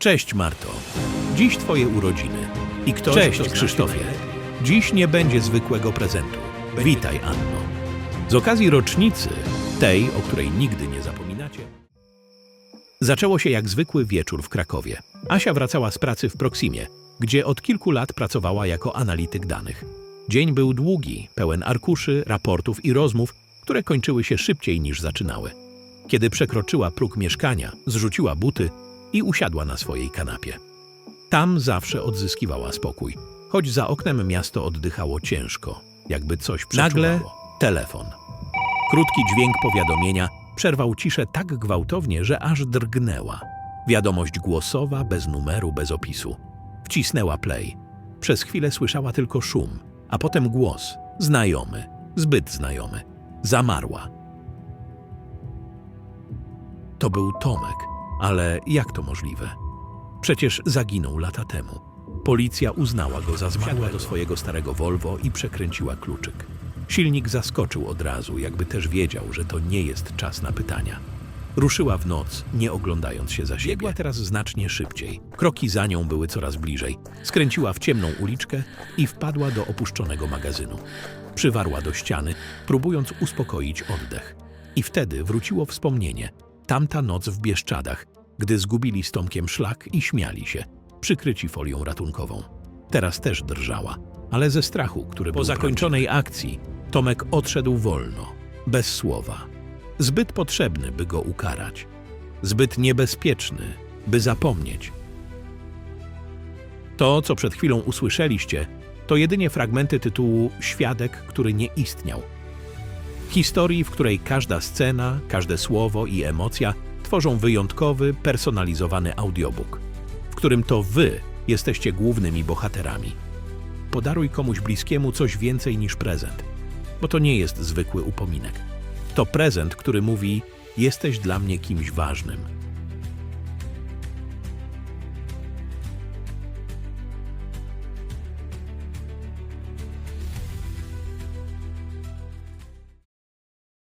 Cześć Marto. Dziś twoje urodziny. I ktoś, Cześć, kto Krzysztofie. Dziś nie będzie zwykłego prezentu. Witaj, Anno. Z okazji rocznicy, tej, o której nigdy nie zapominacie. Zaczęło się jak zwykły wieczór w Krakowie. Asia wracała z pracy w Proximie, gdzie od kilku lat pracowała jako analityk danych. Dzień był długi, pełen arkuszy, raportów i rozmów, które kończyły się szybciej niż zaczynały. Kiedy przekroczyła próg mieszkania, zrzuciła buty i usiadła na swojej kanapie. Tam zawsze odzyskiwała spokój, choć za oknem miasto oddychało ciężko, jakby coś przeczuwało. Nagle telefon. Krótki dźwięk powiadomienia przerwał ciszę tak gwałtownie, że aż drgnęła. Wiadomość głosowa, bez numeru, bez opisu. Wcisnęła play. Przez chwilę słyszała tylko szum, a potem głos. Znajomy, zbyt znajomy. Zamarła. To był Tomek, ale jak to możliwe? Przecież zaginął lata temu. Policja uznała go za zmarłego do swojego starego Volvo i przekręciła kluczyk. Silnik zaskoczył od razu, jakby też wiedział, że to nie jest czas na pytania. Ruszyła w noc, nie oglądając się za siebie. Biegła teraz znacznie szybciej. Kroki za nią były coraz bliżej. Skręciła w ciemną uliczkę i wpadła do opuszczonego magazynu. Przywarła do ściany, próbując uspokoić oddech. I wtedy wróciło wspomnienie. Tamta noc w Bieszczadach, gdy zgubili z Tomkiem szlak i śmiali się, przykryci folią ratunkową. Teraz też drżała, ale ze strachu, który po zakończonej akcji Tomek odszedł wolno, bez słowa. Zbyt potrzebny, by go ukarać. Zbyt niebezpieczny, by zapomnieć. To, co przed chwilą usłyszeliście, to jedynie fragmenty tytułu Świadek, który nie istniał. Historii, w której każda scena, każde słowo i emocja tworzą wyjątkowy, personalizowany audiobook, w którym to wy jesteście głównymi bohaterami. Podaruj komuś bliskiemu coś więcej niż prezent, bo to nie jest zwykły upominek. To prezent, który mówi: Jesteś dla mnie kimś ważnym.